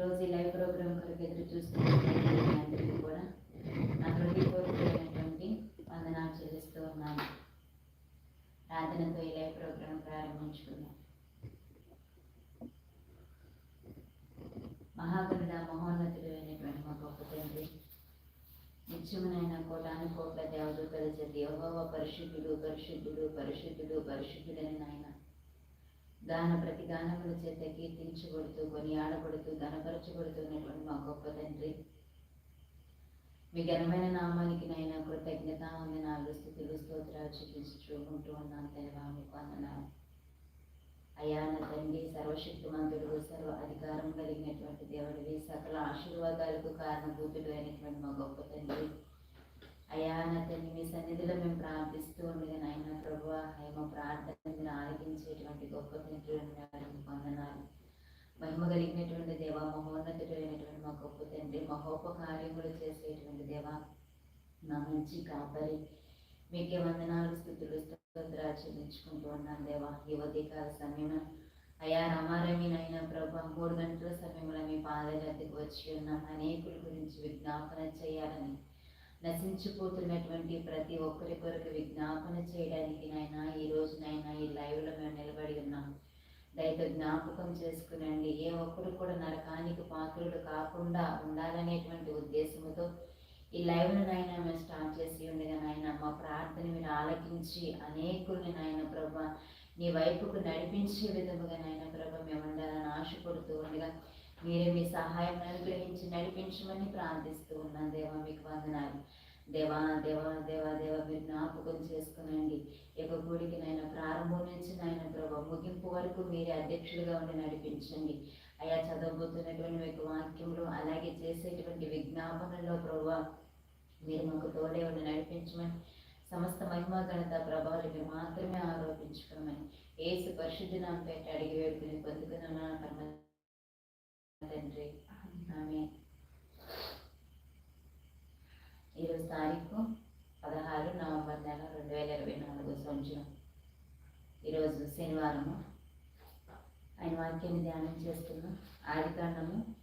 ఈరోజు ఈ live programme కొరకు ఎదురు చూస్తున్నటువంటి కూడా నా హృదయపూర్వకమైనటువంటి వందనాలు చెల్లిస్తూ ఉన్నాను. ప్రార్థనతో ఈ లైవ్ ప్రోగ్రామ్ ప్రారంభించుకున్నాం మహాగణుడ మహోన్నతుడు అయినటువంటి మా గొప్ప తండ్రి నిత్యమునైన కోటాను కోట్ల దేవదూతల చేతి యెహోవ పరిశుద్ధుడు పరిశుద్ధుడు పరిశుద్ధుడు పరిశుద్ధుడని నాయన గాన ప్రతి గానముల చేత కీర్తించబడుతూ కొనియాడబడుతూ గనపరచబడుతున్నటువంటి మా గొప్ప తండ్రి. మీ ఘనమైన నామానికి నైనా కృతజ్ఞత వందనాలు స్థుతులు స్తోత్రాలు చూపించుకుంటూ ఉన్నాను తెలవా మీకు వందనాలు. అయ్యా నా తండ్రి సర్వశక్తిమంతుడు సర్వ అధికారం కలిగినటువంటి దేవుడివి సకల ఆశీర్వాదాలకు కారణభూతుడు అయినటువంటి మా గొప్ప తండ్రి. అయ్యా నా మీ సన్నిధిలో మేము ప్రార్థిస్తూ ఉండగా నాయన ప్రభు మా ప్రార్థన మీరు ఆలకించేటువంటి గొప్ప తండ్రి ఉన్నారు వందనాలు మహిమ కలిగినటువంటి దేవ మహోన్నతుడైనటువంటి మా గొప్ప తండ్రి మహోపకార్యములు చేసేటువంటి దేవ నా మంచి కాపరి మీకే వందనాలు స్థుతులు స్తోత్రాలు చెల్లించుకుంటూ ఉన్నాను దేవా. ఈ ఉదయకాల సమయం అయ్యా రమారమీనైనా ప్రభా మూడు గంటల సమయంలో మీ పాదగతికి వచ్చి ఉన్నాం. అనేకుల గురించి విజ్ఞాపన చేయాలని నశించిపోతున్నటువంటి ప్రతి ఒక్కరి కొరకు విజ్ఞాపన చేయడానికి నాయన ఈ రోజు నైనా ఈ లైవ్లో మేము నిలబడి ఉన్నాం. దయతో జ్ఞాపకం చేసుకునండి. ఏ ఒక్కరు కూడా నరకానికి పాత్రుడు కాకుండా ఉండాలనేటువంటి ఉద్దేశంతో ఈ లైవ్ను నాయన మేము స్టార్ట్ చేసి ఉండగా నాయన మా ప్రార్థన మీరు ఆలకించి అనేకుల్ని నాయన ప్రభా నీ వైపుకు నడిపించే విధముగా నాయన ప్రభ మేము ఉండాలని ఆశపడుతూ ఉండగా మీరే మీ సహాయం అనుగ్రహించి నడిపించమని ప్రార్థిస్తూ ఉన్నాను దేవా మీకు వందనాలు. దేవా దేవా దేవా దేవా మీరు జ్ఞాపకం చేసుకునండి. ఈ యొక్క గుడికి నాయన ప్రారంభం నుంచి నాయన ప్రభా ముగింపు వరకు మీరే అధ్యక్షులుగా ఉండి నడిపించండి. అయా చదవబోతున్నటువంటి మీకు వాక్యంలో అలాగే చేసేటువంటి విజ్ఞాపనలో ప్రభా మీరు మాకు తోడే ఉండి నడిపించమని సమస్త మహిమ ఘనత ప్రభావాలు మీరు మాత్రమే ఆరోపించుకోమని ఏసు పరిశుద్ధి నామపేట అడిగి వేడుకుని పొందుకున్న పరమ తండ్రి. ఆమె ఈరోజు తారీఖు పదహారు నవంబర్ నెల రెండు వేల ఇరవై నాలుగు సంవత్సరం. ఈరోజు శనివారము. ఆయన వాక్యాన్ని ధ్యానం చేస్తున్నాం. ఆదికాండము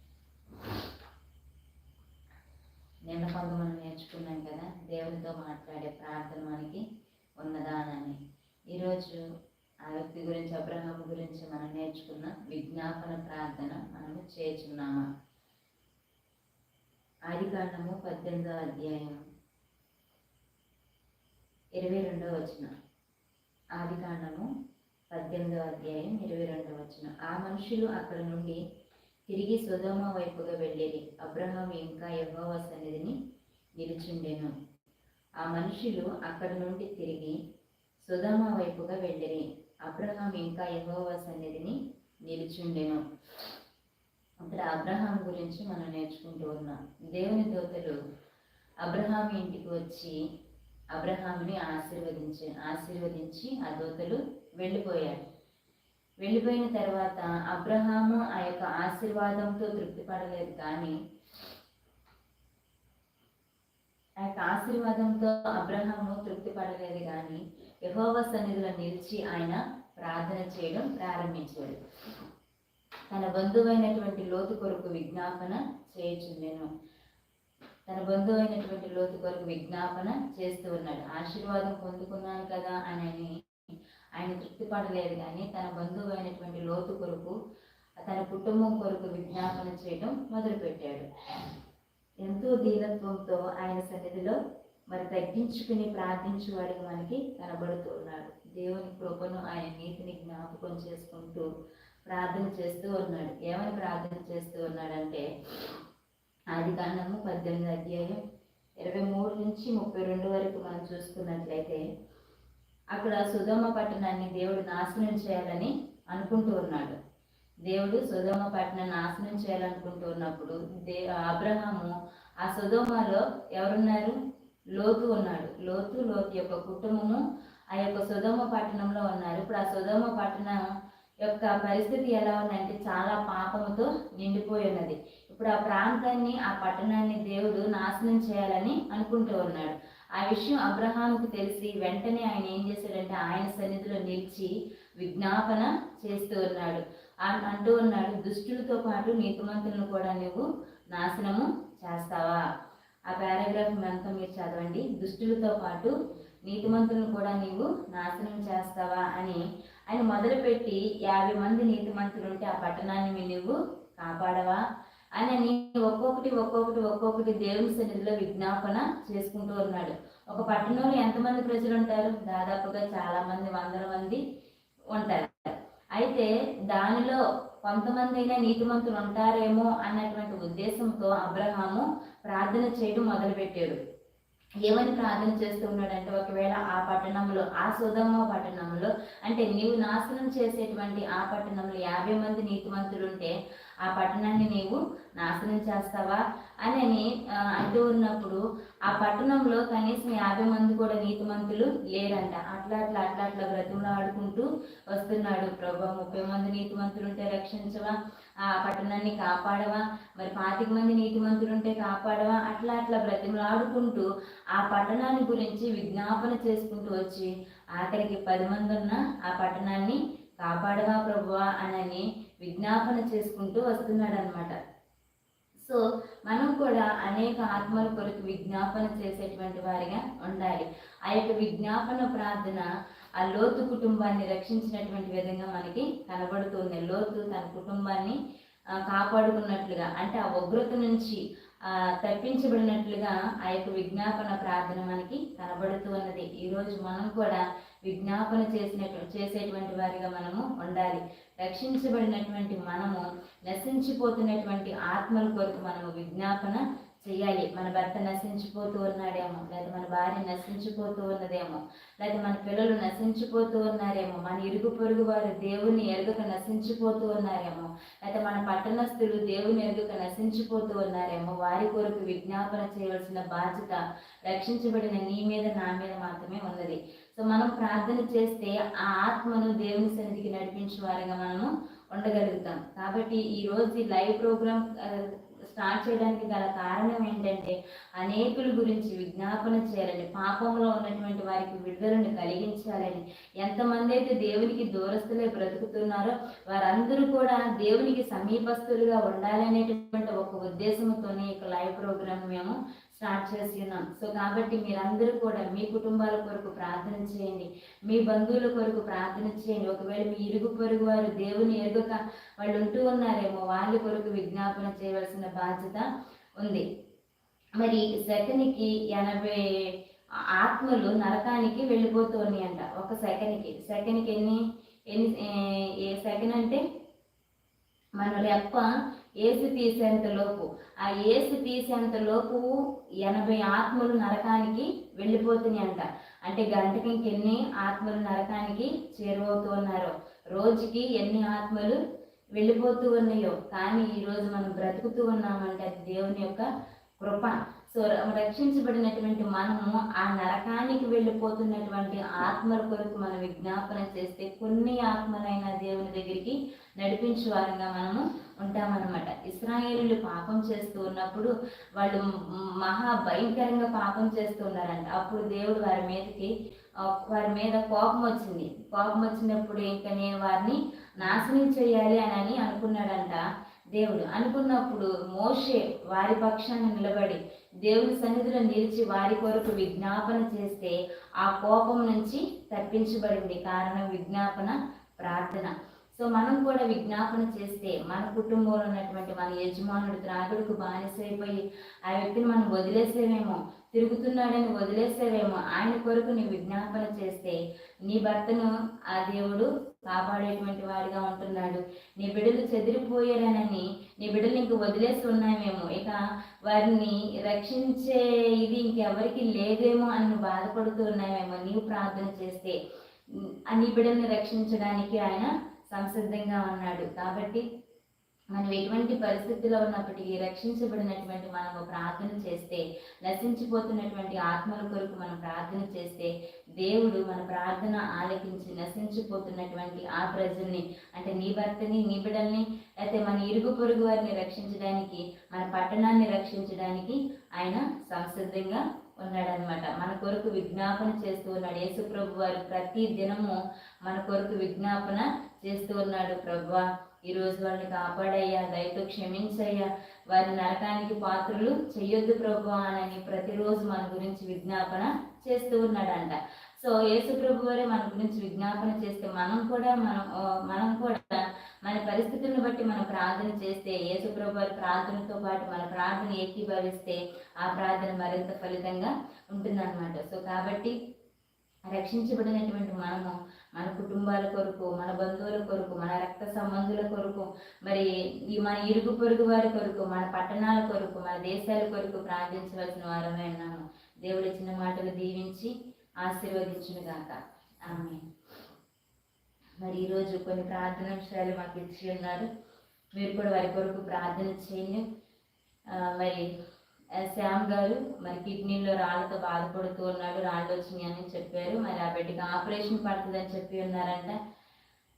నిన్న కొంత మనం నేర్చుకున్నాం కదా దేవునితో మాట్లాడే ప్రార్థన మనకి ఉన్నదానని. ఈరోజు ఆ వ్యక్తి గురించి అబ్రహం గురించి మనం నేర్చుకున్న విజ్ఞాపన ప్రార్థన మనము చేర్చున్నాము ఆదికాండము పద్దెనిమిదవ అధ్యాయం. ఇరవై రెండవ వచ్చిన ఆదికాండము పద్దెనిమిదవ అధ్యాయం ఇరవై రెండవ వచ్చిన ఆ మనుషులు అక్కడ నుండి తిరిగి సుధమ వైపుగా వెళ్ళేది అబ్రహాం ఇంకా యహోవ సన్నిధిని నిలుచుండెను. ఆ మనుషులు అక్కడ నుండి తిరిగి సుధమ వైపుగా వెళ్ళిరి. అబ్రహాం ఇంకా యహోవ సన్నిధిని నిలుచుండెను. అక్కడ అబ్రహాం గురించి మనం నేర్చుకుంటూ ఉన్నాం. దేవుని దోతలు అబ్రహాం ఇంటికి వచ్చి అబ్రహాంని ఆశీర్వదించి ఆశీర్వదించి ఆ దోతలు వెళ్ళిపోయాడు వెళ్ళిపోయిన తర్వాత అబ్రహాము ఆ యొక్క ఆశీర్వాదంతో తృప్తి పడలేదు. కానీ ఆ యొక్క ఆశీర్వాదంతో అబ్రహాము తృప్తి పడలేదు. కానీ యహోవ సన్నిధిలో నిలిచి ఆయన ప్రార్థన చేయడం ప్రారంభించాడు. తన బంధువైనటువంటి లోతు కొరకు విజ్ఞాపన చేయుచుండెను తన బంధువైనటువంటి లోతు కొరకు విజ్ఞాపన చేస్తూ ఉన్నాడు. ఆశీర్వాదం పొందుకున్నాను కదా అని ఆయన తృప్తిపడలేదు కానీ తన బంధువు అయినటువంటి లోతు కొరకు తన కుటుంబం కొరకు విజ్ఞాపన చేయడం మొదలుపెట్టాడు. ఎంతో దీనత్వంతో ఆయన సన్నిధిలో మరి తగ్గించుకుని ప్రార్థించేవాడికి మనకి కనబడుతూ ఉన్నాడు. దేవుని కృపను ఆయన నీతిని జ్ఞాపకం చేసుకుంటూ ప్రార్థన చేస్తూ ఉన్నాడు. ఏమని ప్రార్థన చేస్తూ ఉన్నాడంటే ఆది కాండము పద్దెనిమిది అధ్యాయం ఇరవై మూడు నుంచి ముప్పై రెండు వరకు మనం చూసుకున్నట్లయితే అక్కడ సుధమ పట్టణాన్ని దేవుడు నాశనం చేయాలని అనుకుంటూ ఉన్నాడు. దేవుడు సుధమ పట్టణాన్ని నాశనం చేయాలనుకుంటూ ఉన్నప్పుడు దే అబ్రహాము ఆ సుధమలో ఎవరున్నారు? లోతు ఉన్నాడు. లోతు లోతు యొక్క కుటుంబము ఆ యొక్క సుధమ పట్టణంలో ఉన్నారు. ఇప్పుడు ఆ సుధమ పట్టణం యొక్క పరిస్థితి ఎలా ఉందంటే చాలా పాపముతో నిండిపోయి ఉన్నది. ఇప్పుడు ఆ ప్రాంతాన్ని ఆ పట్టణాన్ని దేవుడు నాశనం చేయాలని అనుకుంటూ ఉన్నాడు. ఆ విషయం అబ్రహాముకు తెలిసి వెంటనే ఆయన ఏం చేశాడంటే ఆయన సన్నిధిలో నిలిచి విజ్ఞాపన చేస్తూ ఉన్నాడు. ఆయన అంటూ ఉన్నాడు దుష్టులతో పాటు నీతిమంతులను కూడా నువ్వు నాశనము చేస్తావా? ఆ పారాగ్రాఫ్ అంతా మీరు చదవండి. దుష్టులతో పాటు నీతిమంతులను కూడా నీవు నాశనం చేస్తావా అని ఆయన మొదలుపెట్టి యాభై మంది నీతిమంతులు ఉంటే ఆ పట్టణాన్ని నువ్వు కాపాడవా అని అని ఒక్కొక్కటి ఒక్కొక్కటి ఒక్కొక్కటి దేవుని సన్నిధిలో విజ్ఞాపన చేసుకుంటూ ఉన్నాడు. ఒక పట్టణంలో ఎంతమంది ప్రజలు ఉంటారు దాదాపుగా చాలా మంది వందల మంది ఉంటారు. అయితే దానిలో కొంతమంది అయినా నీతిమంతులు ఉంటారేమో అన్నటువంటి ఉద్దేశంతో అబ్రహాము ప్రార్థన చేయడం మొదలుపెట్టాడు ఏమని ప్రార్థన చేస్తూ ఉన్నాడంటే ఒకవేళ ఆ పట్టణంలో ఆ సుధమ్మ పట్టణంలో అంటే నీవు నాశనం చేసేటువంటి ఆ పట్టణంలో యాభై మంది నీతిమంతులు ఉంటే ఆ పట్టణాన్ని నీవు నాశనం చేస్తావా? అని అని, అంటూ ఉన్నప్పుడు ఆ పట్టణంలో కనీసం యాభై మంది కూడా నీతిమంతులు లేరంట. అట్లా అట్లా అట్లా అట్లా బ్రతుములు ఆడుకుంటూ వస్తున్నాడు ప్రభా. ముప్పై మంది నీతిమంతులు ఉంటే రక్షించవా? ఆ పట్టణాన్ని కాపాడవా? మరి పాతిక మంది నీతిమంతులు ఉంటే కాపాడవా? అట్లా అట్లా బ్రతిమలు ఆడుకుంటూ ఆ పట్టణాన్ని గురించి విజ్ఞాపన చేసుకుంటూ వచ్చి ఆఖరికి పది మంది ఉన్న ఆ పట్టణాన్ని కాపాడవా ప్రభువా అనని విజ్ఞాపన చేసుకుంటూ వస్తున్నాడు అనమాట సో మనం కూడా అనేక ఆత్మల కొరకు విజ్ఞాపన చేసేటువంటి వారిగా ఉండాలి. ఆ యొక్క విజ్ఞాపన ప్రార్థన ఆ లోతు కుటుంబాన్ని రక్షించినటువంటి విధంగా మనకి కనబడుతుంది లోతు తన కుటుంబాన్ని కాపాడుకున్నట్లుగా. అంటే ఆ ఉగ్రత నుంచి తప్పించబడినట్లుగా ఆ యొక్క విజ్ఞాపన ప్రార్థన మనకి కనబడుతూ ఉన్నది. ఈరోజు మనం కూడా విజ్ఞాపన చేసినట్టు చేసేటువంటి వారిగా మనము ఉండాలి. రక్షించబడినటువంటి మనము నశించిపోతున్నటువంటి ఆత్మల కొరకు మనము విజ్ఞాపన చేయాలి మన భర్త నశించిపోతూ ఉన్నాడేమో లేదా మన భార్య నశించిపోతూ ఉన్నదేమో లేదా మన పిల్లలు నశించిపోతూ ఉన్నారేమో మన ఇరుగు పొరుగు వారు దేవుని ఎరుగక నశించిపోతూ ఉన్నారేమో లేదా మన పట్టణస్థులు దేవుని ఎరుగక నశించిపోతూ ఉన్నారేమో వారి కొరకు విజ్ఞాపన చేయవలసిన బాధ్యత రక్షించబడిన నీ మీద నా మీద మాత్రమే ఉన్నది. సో మనం ప్రార్థన చేస్తే ఆ ఆత్మను దేవుని సన్నిధికి నడిపించే వారిగా మనము ఉండగలుగుతాం. కాబట్టి ఈ రోజు ఈ లైవ్ ప్రోగ్రామ్ స్టార్ట్ చేయడానికి గల కారణం ఏంటంటే అనేకుల గురించి విజ్ఞాపన చేయాలని పాపంలో ఉన్నటువంటి వారికి విడుదలను కలిగించాలని. ఎంతమంది అయితే దేవునికి దూరస్తులే బ్రతుకుతున్నారో వారందరూ కూడా దేవునికి సమీపస్తులుగా ఉండాలనేటువంటి ఒక ఉద్దేశంతోనే ఇక లైవ్ ప్రోగ్రామ్ మేము స్టార్ట్ చేసి ఉన్నాం సో కాబట్టి మీరందరూ కూడా మీ కుటుంబాల కొరకు ప్రార్థన చేయండి. మీ బంధువుల కొరకు ప్రార్థన చేయండి. ఒకవేళ మీ ఇరుగు పొరుగు వారు దేవుని ఎరుగక వాళ్ళు ఉంటూ ఉన్నారేమో వాళ్ళ కొరకు విజ్ఞాపన చేయవలసిన బాధ్యత ఉంది. మరి సెకండ్కి ఎనభై ఆత్మలు నరకానికి వెళ్ళిపోతూ ఉన్నాయంట. ఒక సెకండ్కి సెకండ్కి ఎన్ని? ఎన్ని ఏ- ఏ సెకండ్ అంటే? మన రెప్ప ఏసు తీసేంత లోపు. ఆ ఏసు తీసేంత లోపు ఎనభై ఆత్మలు నరకానికి వెళ్ళిపోతున్నాయి అంట. అంటే గంటకి ఇంకెన్ని ఆత్మలు నరకానికి చేరువవుతూ ఉన్నారో. రోజుకి ఎన్ని ఆత్మలు వెళ్ళిపోతూ ఉన్నాయో. కానీ ఈరోజు మనం బ్రతుకుతూ ఉన్నామంటే అది దేవుని యొక్క కృప. సో రక్షించబడినటువంటి మనము ఆ నరకానికి వెళ్ళిపోతున్నటువంటి ఆత్మల కొరకు మనం విజ్ఞాపన చేస్తే కొన్ని ఆత్మలైన దేవుని దగ్గరికి నడిపించే వారంగా మనము ఉంటామన్నమాట. ఇస్రాయేలీలు పాపం చేస్తూ ఉన్నప్పుడు వాళ్ళు మహా భయంకరంగా పాపం చేస్తూ ఉన్నారంట. అప్పుడు దేవుడు వారి మీదకి వారి మీద కోపం వచ్చింది. కోపం వచ్చినప్పుడు ఇంకా నేను వారిని నాశనం చేయాలి అని అని అనుకున్నాడంట దేవుడు. అనుకున్నప్పుడు మోషే వారి పక్షాన్ని నిలబడి దేవుని సన్నిధిలో నిలిచి వారి కొరకు విజ్ఞాపన చేస్తే ఆ కోపం నుంచి తప్పించబడింది కారణం విజ్ఞాపన ప్రార్థన. సో మనం కూడా విజ్ఞాపన చేస్తే మన కుటుంబంలో ఉన్నటువంటి మన యజమానుడు త్రాగుడుకు బానిసైపోయి ఆ వ్యక్తిని మనం వదిలేసేవేమో తిరుగుతున్నాడని వదిలేసేవేమో ఆయన కొరకు నీ విజ్ఞాపన చేస్తే నీ భర్తను ఆ దేవుడు కాపాడేటువంటి వాడిగా ఉంటున్నాడు. నీ బిడ్డలు చెదిరిపోయారనని నీ బిడ్డలు ఇంక వదిలేసి ఉన్నామేమో ఇక వారిని రక్షించే ఇది ఇంకెవరికి లేదేమో అని బాధపడుతున్నాయేమో బాధపడుతూ ఉన్నామేమో నీవు ప్రార్థన చేస్తే ఆ నీ బిడ్డల్ని రక్షించడానికి ఆయన సంసిద్ధంగా ఉన్నాడు. కాబట్టి మనం ఎటువంటి పరిస్థితిలో ఉన్నప్పటికీ రక్షించబడినటువంటి మనము ప్రార్థన చేస్తే నశించిపోతున్నటువంటి ఆత్మల కొరకు మనం ప్రార్థన చేస్తే దేవుడు మన ప్రార్థన ఆలకించి నశించిపోతున్నటువంటి ఆ ప్రజల్ని అంటే నీ భర్తని నీ బిడల్ని అయితే మన ఇరుగు పొరుగు వారిని రక్షించడానికి మన పట్టణాన్ని రక్షించడానికి ఆయన సంసిద్ధంగా ఉన్నాడనమాట మన కొరకు విజ్ఞాపన చేస్తూ ఉన్నాడు. యేసు ప్రభు వారు ప్రతి దినము మన కొరకు విజ్ఞాపన చేస్తూ ఉన్నాడు. ప్రభు ఈ రోజు వాళ్ళని కాపాడయ్యా దయతో క్షమించయ్యా. వారి నరకానికి పాత్రలు చెయ్యొద్దు ప్రభు అని ప్రతిరోజు మన గురించి విజ్ఞాపన చేస్తూ ఉన్నాడంట. సో యేసు ప్రభు వారే మన గురించి విజ్ఞాపన చేస్తే మనం కూడా మనం మనం కూడా మన పరిస్థితులను బట్టి మనం ప్రార్థన చేస్తే యేసు ప్రభు వారి ప్రార్థనతో పాటు మన ప్రార్థన ఏకీభవిస్తే ఆ ప్రార్థన మరింత ఫలితంగా ఉంటుందన్నమాట. సో కాబట్టి రక్షించబడినటువంటి మనము మన కుటుంబాల కొరకు మన బంధువుల కొరకు మన రక్త సంబంధుల కొరకు మరి ఈ మన ఇరుగు పొరుగు వారి కొరకు మన పట్టణాల కొరకు మన దేశాల కొరకు ప్రార్థించవలసిన వారమే ఉన్నాము. దేవుడు ఇచ్చిన మాటలు దీవించి ఆశీర్వదించును గాక ఆమె మరి ఈరోజు కొన్ని ప్రార్థన విషయాలు మాకు ఇచ్చి ఉన్నారు. మీరు కూడా వారి కొరకు ప్రార్థన చేయండి. మరి శ్యామ్ గారు మరి కిడ్నీలో రాళ్ళతో బాధపడుతూ ఉన్నాడు రాళ్ళు వచ్చినాయని చెప్పారు. మరి ఆ బిడ్డకి ఆపరేషన్ పడుతుందని చెప్పి ఉన్నారంట.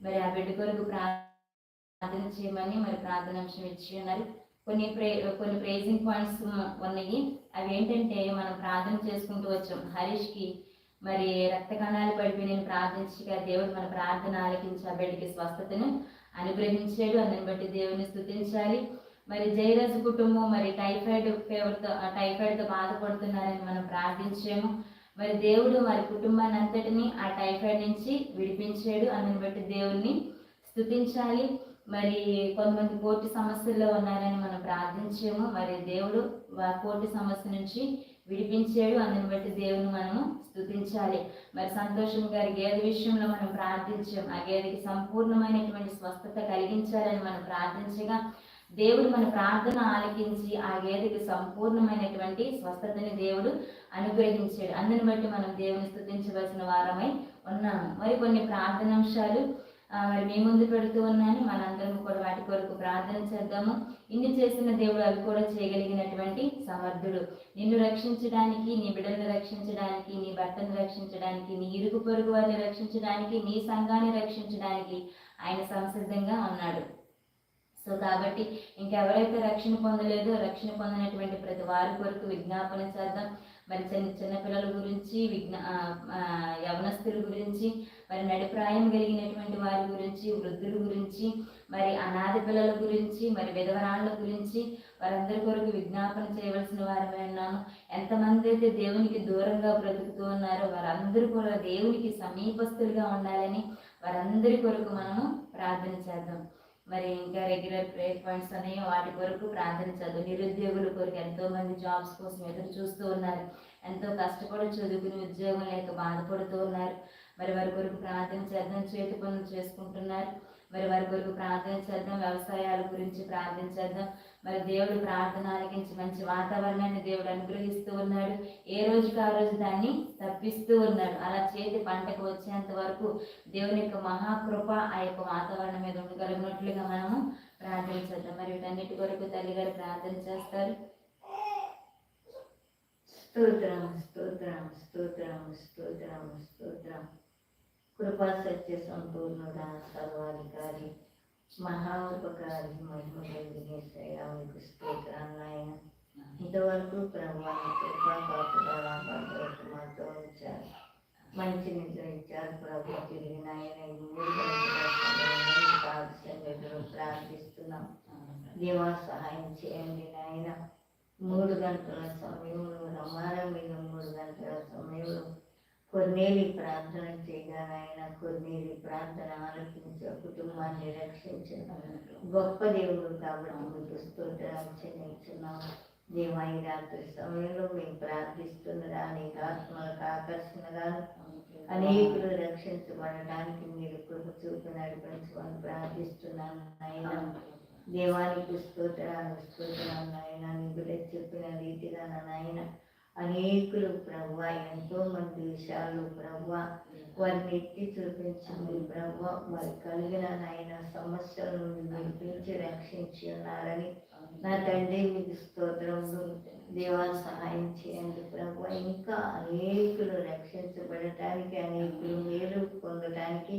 మరి ఆ బిడ్డ కొరకు ప్రార్థన చేయమని మరి ప్రార్థన అంశం ఇచ్చి ఉన్నారు. కొన్ని ప్రే కొన్ని ప్రేజింగ్ పాయింట్స్ ఉన్నాయి. అవి ఏంటంటే మనం ప్రార్థన చేసుకుంటూ వచ్చాం. హరీష్కి మరి రక్త కణాలు పడిపోయి నేను ప్రార్థించగా దేవుడు మన ప్రార్థన ఆలకించి ఆ బిడ్డకి స్వస్థతను అనుగ్రహించాడు. అందుని బట్టి దేవుని స్థుతించాలి మరి జయరాజు కుటుంబం మరి టైఫాయిడ్ ఫీవర్తో ఆ టైఫాయిడ్తో బాధపడుతున్నారని మనం ప్రార్థించాము మరి దేవుడు వారి కుటుంబాన్ని అంతటిని ఆ టైఫాయిడ్ నుంచి విడిపించాడు. అందుని బట్టి దేవుణ్ణి స్థుతించాలి మరి కొంతమంది కోర్టు సమస్యల్లో ఉన్నారని మనం ప్రార్థించాము మరి దేవుడు వా కోర్టు సమస్య నుంచి విడిపించాడు. అందుని బట్టి దేవుని మనము స్థుతించాలి మరి సంతోషం గారి గేదె విషయంలో మనం ప్రార్థించాం ఆ గేదెకి సంపూర్ణమైనటువంటి స్వస్థత కలిగించాలని మనం ప్రార్థించగా దేవుడు మన ప్రార్థన ఆలకించి ఆ గేదెకి సంపూర్ణమైనటువంటి స్వస్థతని దేవుడు అనుగ్రహించాడు. అందుని బట్టి మనం దేవుని స్థుతించవలసిన వారమై ఉన్నాము. మరి కొన్ని ప్రార్థనాంశాలు అంశాలు మరి మీ ముందు పెడుతూ ఉన్నాను. మనందరం కూడా వాటి కొరకు ప్రార్థన చేద్దాము. ఇన్ని చేసిన దేవుడు అవి కూడా చేయగలిగినటువంటి సమర్థుడు. నిన్ను రక్షించడానికి నీ బిడ్డలను రక్షించడానికి నీ భర్తను రక్షించడానికి నీ ఇరుగు పొరుగు వారిని రక్షించడానికి నీ సంఘాన్ని రక్షించడానికి ఆయన సంసిద్ధంగా ఉన్నాడు. సో కాబట్టి ఇంకెవరైతే రక్షణ పొందలేదో రక్షణ పొందినటువంటి ప్రతి వారి కొరకు విజ్ఞాపన చేద్దాం. మరి చిన్న చిన్నపిల్లల గురించి విజ్ఞా యవనస్తుల గురించి మరి నడిప్రాయం కలిగినటువంటి వారి గురించి వృద్ధుల గురించి మరి అనాథ పిల్లల గురించి మరి విధవరాళ్ళ గురించి వారందరి కొరకు విజ్ఞాపన చేయవలసిన వారమే ఉన్నాము ఎంతమంది అయితే దేవునికి దూరంగా బ్రతుకుతూ ఉన్నారో వారందరూ కూడా దేవునికి సమీపస్తులుగా ఉండాలని వారందరి కొరకు మనము ప్రార్థన చేద్దాం. మరి ఇంకా రెగ్యులర్ ప్రేయర్ పాయింట్స్ అనేవి వాటి కొరకు ప్రార్థన చదువు నిరుద్యోగుల కొరకు ఎంతో మంది జాబ్స్ కోసం ఎదురు చూస్తూ ఉన్నారు. ఎంతో కష్టపడి చదువుకుని ఉద్యోగం లేక బాధపడుతూ ఉన్నారు. మరి వారి కొరకు ప్రార్థన చేద్దాం చేతి పనులు చేసుకుంటున్నారు. మరి వారి కొరకు ప్రార్థన చేద్దాం వ్యవసాయాల గురించి ప్రార్థన చేద్దాం. మరి దేవుడు ప్రార్థన ఆలకించి మంచి వాతావరణాన్ని దేవుడు అనుగ్రహిస్తూ ఉన్నాడు. ఏ రోజుకి ఆ రోజు దాన్ని తప్పిస్తూ ఉన్నాడు. అలా చేతి పంటకు వచ్చేంత వరకు దేవుని యొక్క మహాకృప ఆ యొక్క వాతావరణం మీద ఉండగలిగినట్లుగా మనము ప్రార్థన చేద్దాం. మరి వీటన్నిటి కొరకు తల్లి గారు ప్రార్థన చేస్తారు. స్తోత్రం స్తోత్రం స్తోత్రం స్తోత్రం స్తోత్రం. కృపా సత్య సంపూర్ణుడా సర్వాధికారి. మహా ఉపకారి మహిమ కలిగిన స్తోత్రాన్ని ఆయన. ఇంతవరకు ప్రభువాన్ని కృపా కాపుదల భద్రత మాతో ఉంచారు. మంచి నిద్ర ఇచ్చారు ప్రభు తిరిగి నాయన ఈ ప్రార్థిస్తున్నాం. దేవా సహాయం చేయండి నాయన. మూడు గంటల సమయంలో రమారం మీద మూడు గంటల సమయంలో కొన్నేలి ప్రార్థన చేయగా ఆయన కొన్నేలి ప్రార్థన ఆలోచించి కుటుంబాన్ని రక్షించిన గొప్ప దేవుడు కాబట్టి మీకు స్తోత్రాలు చెల్లించున్నాం దేవా ఈ రాత్రి సమయంలో మేము ప్రార్థిస్తున్నదా అనేక ఆత్మలకు ఆకర్షణగా అనేకులు రక్షించబడడానికి మీరు కృప చూపు నడిపించమని ప్రార్థిస్తున్నాను ఆయన దేవానికి స్తోత్రాలు స్తోత్రాలు నాయన. నీకు చెప్పిన రీతిగా నాయన అనేకులు ప్రభు ఎంతో మంది విషయాలు ప్రభు వారిని ఎత్తి చూపించింది ప్రభు వారి కలిగిన నాయన సమస్యల నుండి రక్షించి ఉన్నారని నా తండ్రి మీకు స్తోత్రములు. దేవా సహాయం చేయండి ప్రభు ఇంకా అనేకులు రక్షించబడటానికి అనేకులు మేలు పొందటానికి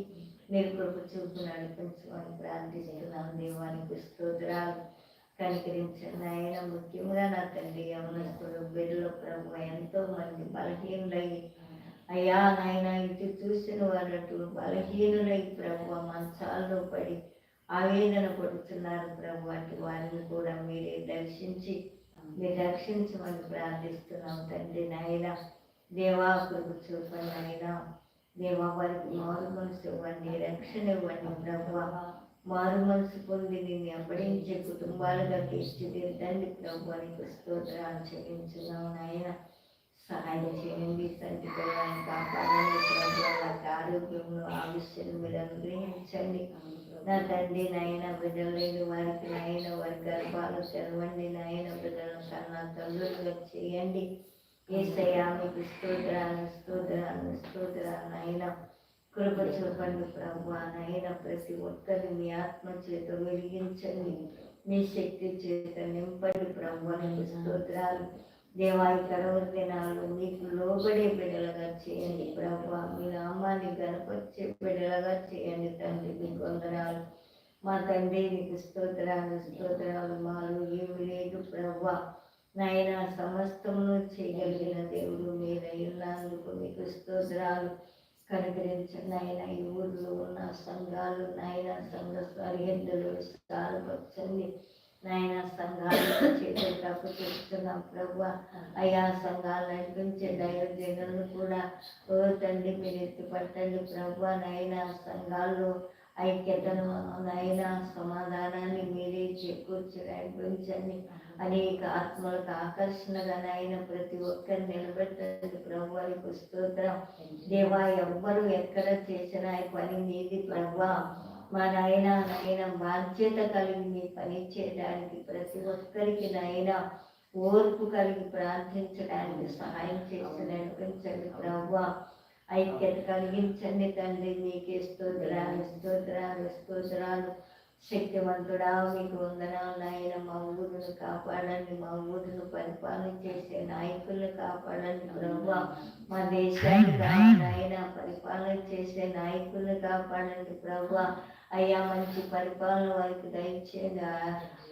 మీరు కృప చూపు నడిపించమని ప్రార్థిస్తున్నాను దేవానికి స్తోత్రాలు. కనికరించండి. ఆయన ముఖ్యంగా నా తండ్రి యవనస్తులు బిడ్డలు ప్రభు ఎంతో మంది బలహీనులై అయ్యా నాయన ఇటు చూసిన వాళ్ళు బలహీనులై ప్రభు మంచాల్లో పడి ఆవేదన పడుతున్నారు ప్రభు. అటు వారిని కూడా మీరే దర్శించి మీరు రక్షించమని ప్రార్థిస్తున్నాం తండ్రి నాయన. దేవా కృప చూపండి నాయన. దేవా వారికి మారు మనసు ఇవ్వండి రక్షణ ఇవ్వండి ప్రభు. మారు మనసు పొంది నిన్ను అప్పడించే కుటుంబాలుగా తీర్చిదిద్దండి ప్రభు నీకు స్తోత్రాలు చెల్లించున్నాం నాయన. సహాయం చేయండి. తండ్రి పిల్లలను కాపాడండి. ప్రభు వారికి ఆరోగ్యంలో ఆవిష్యం మీరు అనుగ్రహించండి. నా తండ్రి నాయన బిడ్డలు లేని వారికి నాయన వారి గర్భాలు తెరవండి నాయన. బిడ్డలను కన్నా తల్లులుగా చేయండి. ఏసయ్యా మీకు స్తోత్రాలు స్తోత్రాలు స్తోత్రాలు నాయన. కృప చూపండి ప్రభు నాయన ప్రతి ఒక్కరిని మీ ఆత్మ చేత వెలిగించండి మీ శక్తి చేత నింపండి ప్రభు నీకు స్తోత్రాలు. దేవాయి కడవ దినాలు మీకు లోబడే బిడ్డలుగా చేయండి ప్రభు. మీ నామాన్ని గణపరిచే బిడ్డలుగా చేయండి తండ్రి మీకు వందనాలు మా తండ్రి నీకు స్తోత్రాలు స్తోత్రాలు మాలు ఏమి లేదు ప్రభు. నాయన సమస్తమును చేయగలిగిన దేవుడు మీరైనందుకు మీకు స్తోత్రాలు. కనుగరించండి ఆయన ఈ ఊళ్ళో ఉన్న సంఘాలు నాయన సంఘ సరిహద్దులు స్థానపరచండి నాయన సంఘాలు చేసేటప్పుడు తప్పు చేస్తున్నాం ప్రభు. అయా సంఘాలు నడిపించే దైవజనులను కూడా ఓ తండ్రి మీరు ఎత్తుపట్టండి ప్రభు. నాయన సంఘాలు ఐక్యతను నాయన సమాధానాన్ని మీరే చేకూర్చి నడిపించండి. అనేక ఆత్మలకు ఆకర్షణగా నాయన ప్రతి ఒక్కరిని నిలబెట్టండి ప్రభు వారికి స్తోత్రం. దేవా ఎవ్వరు ఎక్కడ చేసిన పని నీది ప్రభా. మా నాయన నాయన బాధ్యత కలిగి మీ పని చేయడానికి ప్రతి ఒక్కరికి నాయన ఓర్పు కలిగి ప్రార్థించడానికి సహాయం చేసి నడిపించండి ప్రభు. ఐక్యత కలిగించండి తండ్రి నీకే స్తోత్రాలు స్తోత్రాలు స్తోత్రాలు. శక్తివంతుడా మీకు వందనాలు నాయన. మా ఊరును కాపాడండి మా ఊరును పరిపాలన చేసే నాయకులను కాపాడండి ప్రభు. మా దేశాన్ని నాయన పరిపాలన చేసే నాయకులను కాపాడండి ప్రభు. అయ్యా మంచి పరిపాలన వారికి దయచేయండి.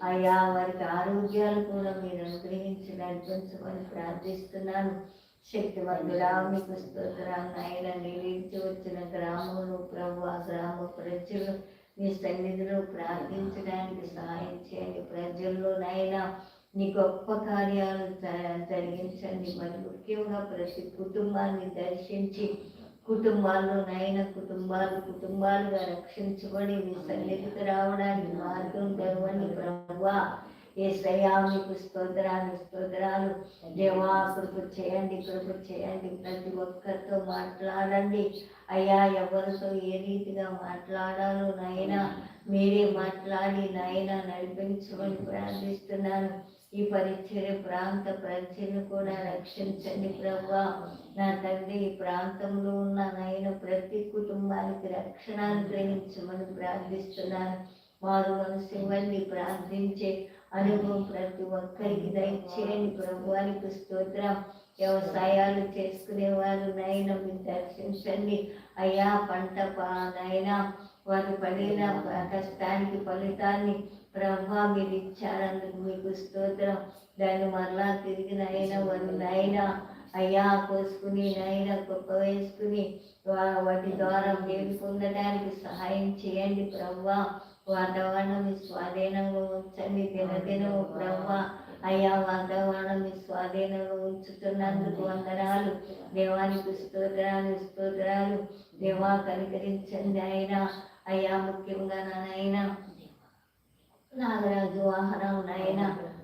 అయ్యా వారికి ఆరోగ్యాలు కూడా మీరు అనుగ్రహించి నడిపించమని ప్రార్థిస్తున్నాను. శక్తివంతుడా మీకు స్తోత్రాన్ని నాయన. నిలిచి వచ్చిన గ్రామంలో ప్రభు ఆ గ్రామ ప్రజలు మీ సన్నిధిలో ప్రార్థించడానికి సహాయం చేయండి. ప్రజల్లో నైనా నీ గొప్ప కార్యాలు జరిగించండి. మరి ముఖ్యంగా ప్రతి కుటుంబాన్ని దర్శించి కుటుంబాల్లో నాయన కుటుంబాలు కుటుంబాలుగా రక్షించబడి మీ సన్నిధికి రావడానికి మార్గం తెరవండి. ప్రభువా ఏసయ్యా మీకు స్తోత్రాలు స్తోత్రాలు. దేవా కృప చేయండి కృప చేయండి. ప్రతి ఒక్కరితో మాట్లాడండి. అయ్యా ఎవరితో ఏ రీతిగా మాట్లాడాలో నాయనా మీరే మాట్లాడి నైనా నడిపించమని ప్రార్థిస్తున్నాను. ఈ పరిచయ ప్రాంత ప్రజలను కూడా రక్షించండి ప్రభా. నా తండ్రి ఈ ప్రాంతంలో ఉన్న నాయన ప్రతి కుటుంబానికి రక్షణ అనుగ్రహించమని ప్రార్థిస్తున్నాను. వారు మనసు ఇవ్వండి ప్రార్థించే అనుభవం ప్రతి ఒక్కరికి దయచేయండి ప్రభువానికి స్తోత్రం. వ్యవసాయాలు చేసుకునేవారు నైనా మీరు దర్శించండి. అయ్యా పంట నైనా వారు పడిన కష్టానికి ఫలితాన్ని ప్రభా మీరు ఇచ్చారందుకు మీకు స్తోత్రం. దాన్ని మరలా తిరిగి నాయన వారు నాయన అయ్యా కోసుకుని నాయన కుప్ప వేసుకుని వా- వాటి ద్వారా మేలు పొందడానికి సహాయం చేయండి ప్రభా. వాతావరణం మీ స్వాధీనంలో ఉంచండి దినదినము బ్రహ్మ అయ్యా వాతావరణం మీ స్వాధీనంలో ఉంచుతున్నందుకు వందనాలు. దేవానికి స్తోత్రాలు స్తోత్రాలు. దేవా కనికరించండి అయినా అయ్యా ముఖ్యంగా నానైనా నాగరాజు వాహనం నాయన.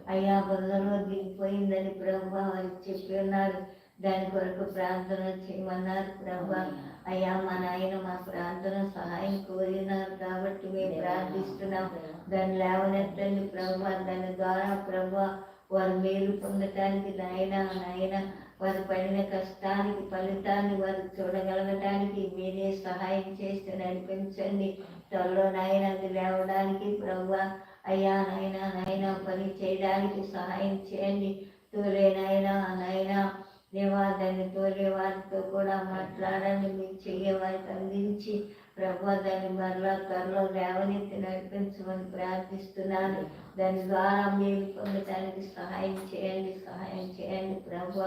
అయ్యా బురదలో దిగిపోయిందని ప్రభు వారు చెప్పి ఉన్నారు. దాని కొరకు ప్రార్థన చేయమన్నారు ప్రభా. అయ్యా మా నాయన మా ప్రార్థన సహాయం కోరినారు కాబట్టి మేము ప్రార్థిస్తున్నాం. దాన్ని లేవనెత్తండి ప్రభా. దాని ద్వారా ప్రభా వారు మేలు పొందటానికి నాయన నాయన వారు పడిన కష్టానికి ఫలితాన్ని వారు చూడగలగటానికి మీరే సహాయం చేసి నడిపించండి. త్వరలో నాయన అది లేవడానికి ప్రభా అయ్యా నాయన నాయన పని చేయడానికి సహాయం చేయండి. తోలే నాయన నాయన దేవా దాన్ని వారితో కూడా మాట్లాడండి. మీరు చెయ్యే వారికి అందించి ప్రభు దాన్ని మరలా త్వరలో దేవనీతి నడిపించమని ప్రార్థిస్తున్నాను. దాని ద్వారా మీరు పొందటానికి సహాయం చేయండి సహాయం చేయండి ప్రభు.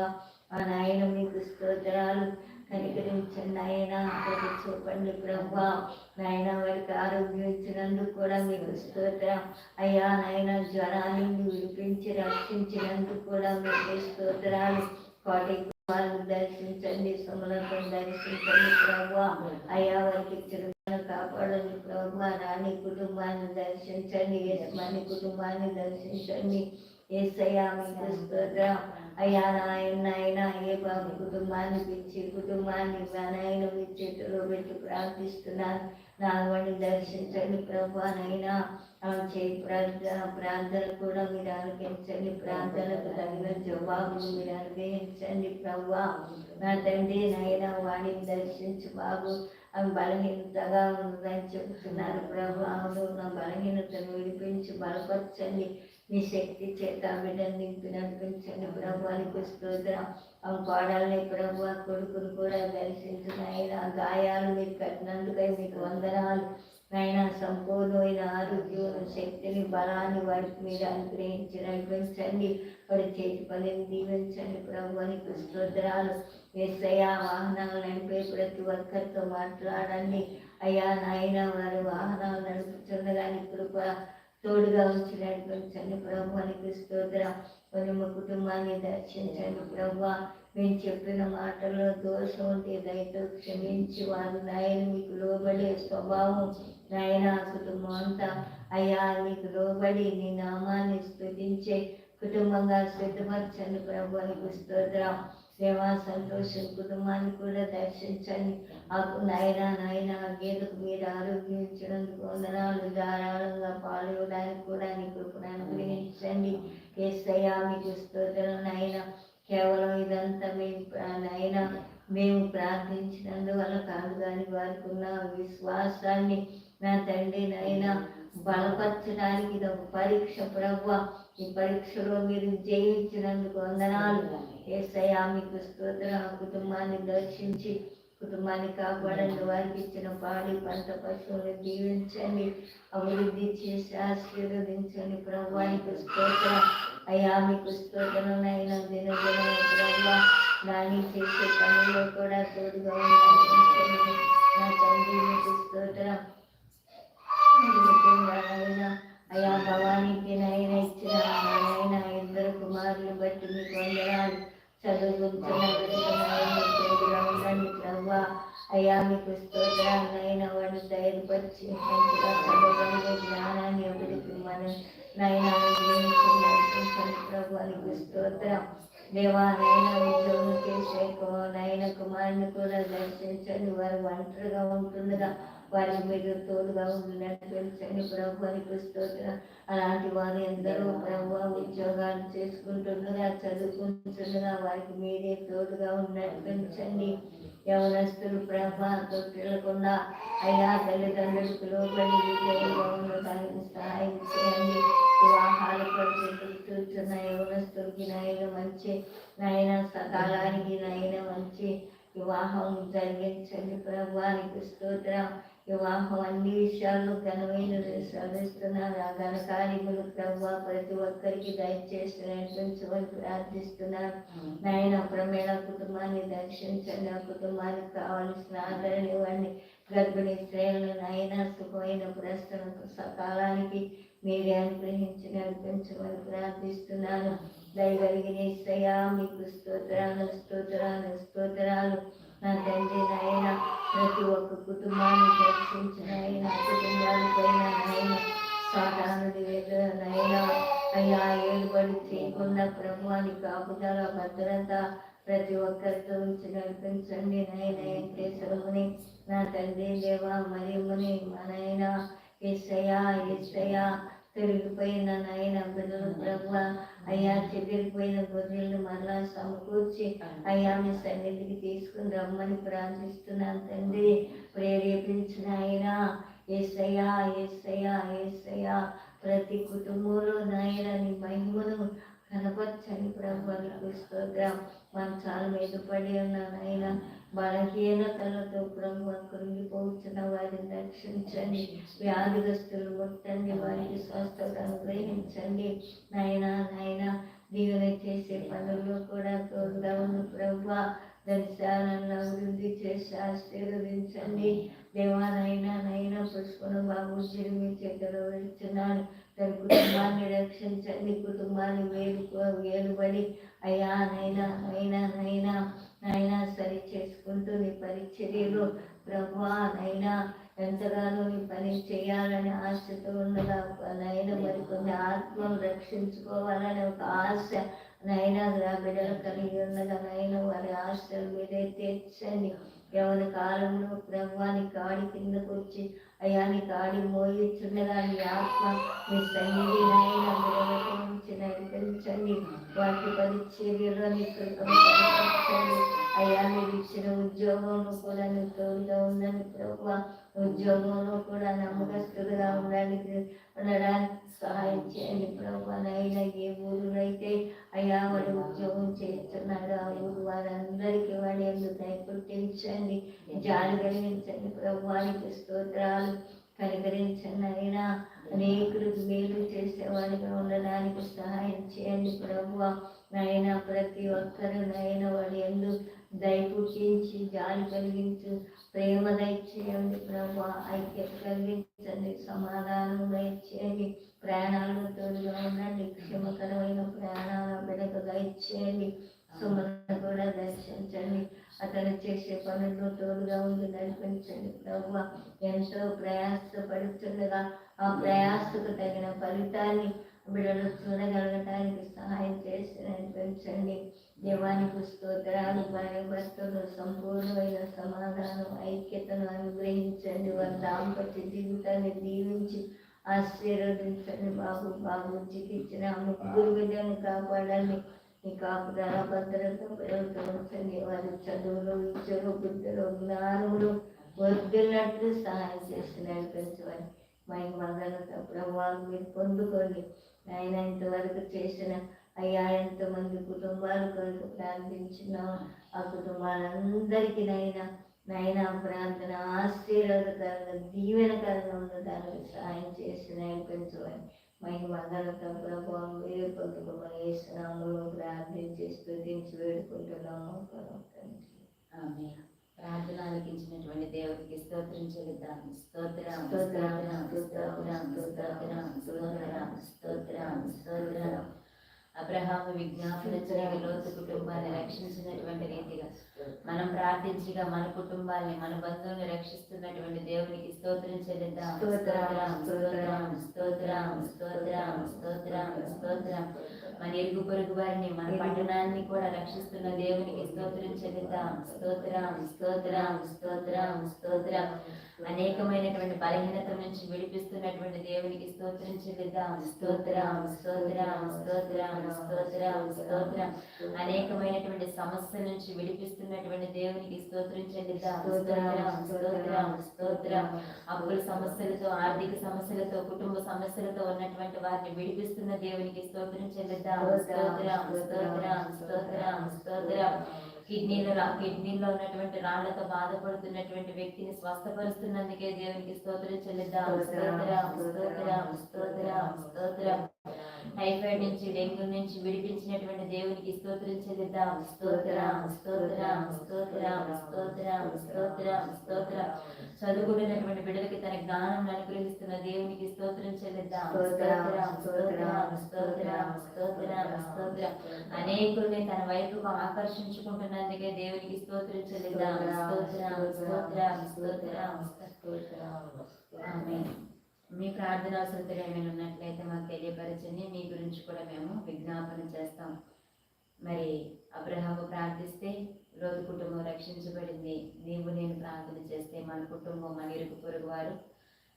ఆ నాయన మీకు స్తోత్రాలు కనికరించండి ఆయన ప్రతి చూపండి ప్రభా. నాయన వారికి ఆరోగ్యం ఇచ్చినందుకు కూడా మీకు స్తోత్రం. అయ్యా నాయన జ్వరాన్ని విడిపించి రక్షించినందుకు కూడా మీకు స్తోత్రాలు. కోటి కుమారులు దర్శించండి సుమలతో దర్శించండి ప్రభు అయ్యా వారికి చిరుమలను కాపాడండి ప్రభు రాణి కుటుంబాన్ని దర్శించండి యజమాని కుటుంబాన్ని దర్శించండి ఏసయ్యా మీకు స్తోత్రం అయ్యా నాయన నాయన ఏ బాబు కుటుంబాన్ని పిచ్చి కుటుంబాన్ని మా నాయన పెట్టి ప్రార్థిస్తున్నాను నాగవాణి దర్శించండి ప్రభా నైనా ఆమె చేయి ప్రార్థన కూడా మీరు ఆలకించండి. ప్రార్థనకు తగిన జవాబులు మీరు అనుగ్రహించండి ప్రభా నా తండ్రి నైనా వాడిని దర్శించు బాబు. ఆమె బలహీనతగా ఉందని చెబుతున్నారు ప్రభు అవును నా బలహీనతను విడిపించి బలపరచండి. మీ శక్తి చేత బిడ్డను నింపి నడిపించండి ప్రభానికి స్తోత్రం. ఆ కోడల్ని ప్రభు కొడుకును కూడా దర్శించిన ఆయన గాయాలు మీరు కట్టినందుకై మీకు వందనాలు. ఆయన సంపూర్ణమైన ఆరోగ్యం శక్తిని బలాన్ని వారికి మీరు అనుగ్రహించి నడిపించండి వారి చేతి పనిని దీవించండి ప్రభువానికి స్తోత్రాలు. ఏసయ్య వాహనాలు నడిపే ప్రతి ఒక్కరితో మాట్లాడండి. అయ్యా నాయన వారి వాహనాలు నడుపుతుండగాని కృప తోడుగా ఉంచి నడిపించండి ప్రభువానికి స్తోత్రం. కొన్ని మా కుటుంబాన్ని దర్శించండి ప్రభు. మేము చెప్పిన మాటల్లో దోషం ఉంటే దయతో క్షమించి వారు నాయన మీకు లోబడే స్వభావం నాయన కుటుంబం అంతా అయ్యా మీకు లోబడి నీ నామాన్ని స్థుతించే కుటుంబంగా సిద్ధపరచండి ప్రభు నీకు స్తోత్రం. దేవా సంతోషం కుటుంబాన్ని కూడా దర్శించండి. ఆకు నాయన నాయన గేదకు మీరు ఆరోగ్యం ఇచ్చినందుకు వందనాలు ధారాళంగా పాల్గొనడానికి కూడా నీ కృపను అనుగ్రహించండి. ఏసయ్యా మీకు స్తోత్రం నాయన. కేవలం ఇదంతా మేము నాయన మేము ప్రార్థించినందువల్ల కాదు కానీ వారికి ఉన్న విశ్వాసాన్ని నా తండ్రి నాయన బలపరచడానికి ఇది ఒక పరీక్ష ప్రభు. ఈ పరీక్షలో మీరు జయించినందుకు వందనాలు. ఏసయ్యా మీకు స్తోత్ర. కుటుంబాన్ని దర్శించి కుటుంబాన్ని కాపాడండి. వారికి ఇచ్చిన పాడి పంట పశువులు దీవించండి. అభివృద్ధి చేసి ఆశీర్వదించండి. ప్రభువానికి స్తోత్ర. అయ్యా మీకు స్తోత్రం అయినా దినదిన ప్రభు చేసే పనుల్లో కూడా తోడుగా ఉండండి నా తండ్రి మీకు స్తోత్రం. అయా భవానికి నాయన ఇచ్చిన నాయన ఇద్దరు కుమారులు బట్టి మీకు వందనాలు చదువుకుంటున్న తోడుగా ఉండండి అయ్యా మీకు స్తోత్రాలైన వాడు వాడిని ధైర్యపరిచి జ్ఞానాన్ని అభివృద్ధి మన నాయన ప్రభు నీకు స్తోత్రం దేవా నాయన ఉద్యోగం చేసే నాయన కుమారుని కూడా దర్శించండి వారు ఒంటరిగా ఉంటుండగా వారికి మీరు తోడుగా ఉండినట్టు తెలుసండి ప్రభు అని స్తోత్రం అలాంటి వారు ఎందరో ప్రభు ఉద్యోగాలు చేసుకుంటుండగా చదువుకుంటుండగా వారికి మీరే తోడుగా ఉన్నట్టు తెలుసండి యవనస్తులు ప్రభ తొట్టిల్లకుండా అయ్యా తల్లిదండ్రులకు లోపలి విజయంగా ఉండడానికి సహాయం చేయండి. వివాహాలు చూస్తున్న యవనస్తులకి నాయన మంచి నాయన సకాలానికి నాయన మంచి వివాహం జరిగించండి. ప్రభానికి స్తోత్రం వివాహం అన్ని విషయాల్లో ఘనమైన ఘన కార్యములు ప్రభు ప్రతి ఒక్కరికి దయచేసి నడిపించమని ప్రార్థిస్తున్నాను. నాయన ప్రమేణ కుటుంబాన్ని దర్శించండి ఆ కుటుంబానికి కావలసిన ఆదరణ ఇవ్వండి. గర్భిణీ స్త్రీలను నాయన సుఖమైన ప్రశ్నకు సకాలానికి మీరే అనుగ్రహించి నడిపించమని ప్రార్థిస్తున్నాను. దయగలిగిన ఇస్తయా మీకు స్తోత్రాలు స్తోత్రాలు స్తోత్రాలు. నా తండ్రి నాయన. ప్రతి ఒక్క కుటుంబాన్ని దర్శించిన ఆయన కుటుంబాలపైన నాయన. సాధారణుడి దగ్గర అయ్యా ఏడుబడి చేయకుండా ప్రభువాని కాపుదల భద్రత ప్రతి ఒక్కరితో ఉంచి నడిపించండి నాయన. వెంకటేశ్వరుని నా తండ్రి దేవా మరియమ్మని మా నాయన. ఎస్సయా ఎస్సయా పెరిగిపోయిన నాయన? బిడ్డలు ప్రభు అయ్యా చెదిరిపోయిన గొర్రెలను మరలా సమకూర్చి అయ్యా మీ సన్నిధికి తీసుకుని రమ్మని ప్రార్థిస్తున్నాను తండ్రి. ప్రేరేపి ఆయన ఏసయ్యా ఏసయ్యా ఏసయ్యా ప్రతి కుటుంబంలో నాయన నీ మహిమను కనపరచని నీకు స్తోత్రం మంచాల మీద పడి ఉన్న ఆయన బలహీనతలతో ప్రభు కృంగిపోతున్న వారిని రక్షించండి. వ్యాధిగ్రస్తులు ముట్టండి వారికి స్వస్థత అనుగ్రహించండి. నాయన నాయన దీవెన చేసే పనుల్లో కూడా తోడుగా ఉన్న ప్రభు దర్శనాలను అభివృద్ధి చేసి ఆశీర్వదించండి. దేవాలైనా నైనా పుష్పను బాబు మీ చేతిలో వెళ్తున్నాను తన కుటుంబాన్ని రక్షించండి కుటుంబాన్ని వేలుకో వేలుబడి అయ్యా నైనా నైనా నైనా నైనా సరి చేసుకుంటూ నీ పరిచర్యలు ప్రభా నైనా ఎంతగానో నీ పని చేయాలని ఆశతో ఉండగా నైనా మరికొన్ని ఆత్మను రక్షించుకోవాలని ఒక ఆశ నైనా నా బిడ్డలు కలిగి ఉండగా నైనా వారి ఆశలు మీరే తీర్చండి యవన కాలంలో ప్రభువాని కాడి కిందకు వచ్చి అయాని కాడి మోయిచుండగా నీ ఆత్మ? మీ సన్నిధి నైనా బిడ్డలకు నుంచి నడిపించండి వాటి పరిచర్యలో నీ కృపను అయ్యా మీరు ఇచ్చిన ఉద్యోగంలో కూడా నీ తోడుగా ఉందని ప్రభు ఉద్యోగంలో కూడా నమ్మకస్తులుగా ఉండడానికి ఉండడానికి సహాయం చేయండి ప్రభు నైనా ఏ ఊరునైతే అయ్యా వాడు ఉద్యోగం చేస్తున్నాడు ఆ ఊరు వారందరికీ వాడి ఎందుకు దయపుట్టించండి జాలి కలిగించండి ప్రభువానికి స్తోత్రాలు కనికరించండి అయినా అనేకులకు మేలు చేసేవాడిగా ఉండడానికి సహాయం చేయండి ప్రభు నాయన ప్రతి ఒక్కరు నాయన వాడి ఎందు చేయించి జాలి కలిగించు ప్రేమ దయచేయండి ప్రభు ఐక్యత కలిగించండి సమాధానం దయచేయండి ప్రాణాలు తోడుగా ఉండండి క్షమకరమైన ప్రాణాల బిడకు దయచేయండి సుమన కూడా దర్శించండి అతను చేసే పనుల్లో తోడుగా ఉండి నడిపించండి ప్రభు ఎంతో ప్రయాసపడుతుండగా ఆ ప్రయాసకు తగిన ఫలితాన్ని బిడలు చూడగలగటానికి సహాయం చేసి నడిపించండి. దేవానికి స్తోత్రాలు భార్య భర్తలు సంపూర్ణమైన సమాధానం ఐక్యతను అనుగ్రహించండి. వారి దాంపత్య జీవితాన్ని దీవించి ఆశీర్వదించండి బాబు. బాబు ఇచ్చిన ముగ్గురు బిడ్డను కాపాడండి. నీ కాపుదల భద్రత ప్రయోగించండి వారి చదువులు విద్యలు బుద్ధులు జ్ఞానములు వద్దున్నట్లు సహాయం చేసి నడిపించమని మై మగలతో ప్రభావం మీరు పొందుకోండి. ఆయన ఇంతవరకు చేసిన అయ్యా ఎంతమంది కుటుంబాల కొరకు ప్రార్థించినాం ఆ కుటుంబాలందరికీ నైనా నైనా ప్రార్థన ఆశీర్వాదకరంగా దీవెనకరంగా ఉండడానికి సహాయం చేసి నడిపించమని మై మగలతో ప్రభావం మీరు పొందుకోమని వేసినాములు ప్రార్థించి స్తుతించి వేడుకుంటున్నాము. ఆమె ప్రార్థన ఆలకించినటువంటి దేవుడికి స్తోత్రం చెల్లిద్దాం. స్తోత్రం స్తోత్రం, స్తోత్రం స్తోత్రం స్తోత్రం స్తోత్రం స్తోత్రం. అబ్రహాము విజ్ఞాపన చేయగా లోతు కుటుంబాన్ని రక్షించినటువంటి రీతిగా మనం ప్రార్థించగా మన కుటుంబాన్ని మన బంధువుల్ని రక్షిస్తున్నటువంటి దేవునికి స్తోత్రం చెల్లిద్దాం. స్తోత్రం స్తోత్రం స్తోత్రం స్తోత్రం స్తోత్రం స్తోత్రం. మన ఇరుగు పొరుగు వారిని మన పట్టణాన్ని కూడా రక్షిస్తున్న దేవునికి స్తోత్రం చెల్లిద్దాం. స్తోత్రం స్తోత్రం స్తోత్రం స్తోత్రం. అనేకమైనటువంటి బలహీనత నుంచి విడిపిస్తున్నటువంటి దేవునికి స్తోత్రం చెల్లిద్దాం. స్తోత్రం స్తోత్రం స్తోత్రం స్తోత్రం స్తోత్రం. అనేకమైనటువంటి సమస్యల నుంచి విడిపిస్తున్నటువంటి దేవునికి స్తోత్రం చెల్లిద్దాం. స్తోత్రం స్తోత్రం స్తోత్రం. అప్పుల సమస్యలతో ఆర్థిక సమస్యలతో కుటుంబ సమస్యలతో ఉన్నటువంటి వారిని విడిపిస్తున్న దేవునికి స్తోత్రం చెల్లిద్దాం. కిడ్నీలో రా కిడ్నీలో ఉన్నటువంటి రాళ్ళతో బాధపడుతున్నటువంటి వ్యక్తిని స్వస్థపరుస్తున్నందుకే దేవునికి స్తోత్రం చెల్లిద్దాం. స్తోత్రం స్తోత్రం స్తోత్రం స్తోత్రం. టైఫాయిడ్ నుంచి డెంగ్యూ నుంచి విడిపించినటువంటి దేవునికి స్తోత్రం చెల్లిద్దాం స్తోత్రం స్తోత్రం స్తోత్రం స్తోత్రం స్తోత్రం స్తోత్రం చదువుకున్నటువంటి బిడ్డలకి తన జ్ఞానం అనుగ్రహిస్తున్న దేవునికి స్తోత్రం చెల్లిద్దాం స్తోత్రం స్తోత్రం స్తోత్రం స్తోత్రం స్తోత్రం అనేకుల్ని తన వైపుకు ఆకర్షించుకుంటున్నందుకే దేవునికి స్తోత్రం చెల్లిద్దాం స్తోత్రం స్తోత్రం స్తోత్రం ఆమేన్. మీ ప్రార్థన అవసరతలు ఏమైనా ఉన్నట్లయితే మాకు తెలియపరచండి. మీ గురించి కూడా మేము విజ్ఞాపన చేస్తాం. మరి అబ్రహాము ప్రార్థిస్తే రోజు కుటుంబం రక్షించబడింది. నీవు నేను ప్రార్థన చేస్తే మన కుటుంబం మన ఇరుగు పొరుగు వారు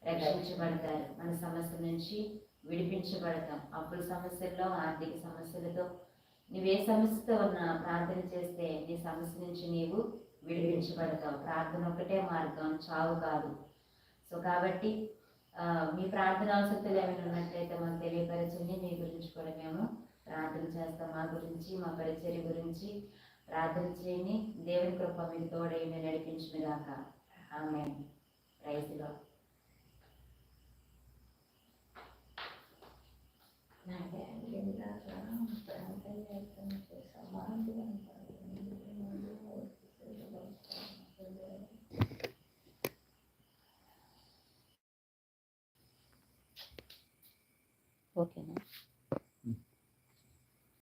రక్షించబడతారు. మన సమస్య నుంచి విడిపించబడతాం. అప్పుల సమస్యల్లో ఆర్థిక సమస్యలతో నువ్వే సమస్యతో ఉన్నా ప్రార్థన చేస్తే నీ సమస్య నుంచి నీవు విడిపించబడతావు. ప్రార్థన ఒకటే మార్గం చావు కాదు. సో కాబట్టి మీ ప్రార్థన అవసరతలు ఏమైనా ఉన్నట్లయితే మాకు తెలియపరచండి. మీ గురించి కూడా మేము ప్రార్థన చేస్తాం. మా గురించి మా పరిచర్య గురించి ప్రార్థన చేయని దేవుని కృప మీకు తోడైన నడిపించిన దాకా ఆమె రైతులో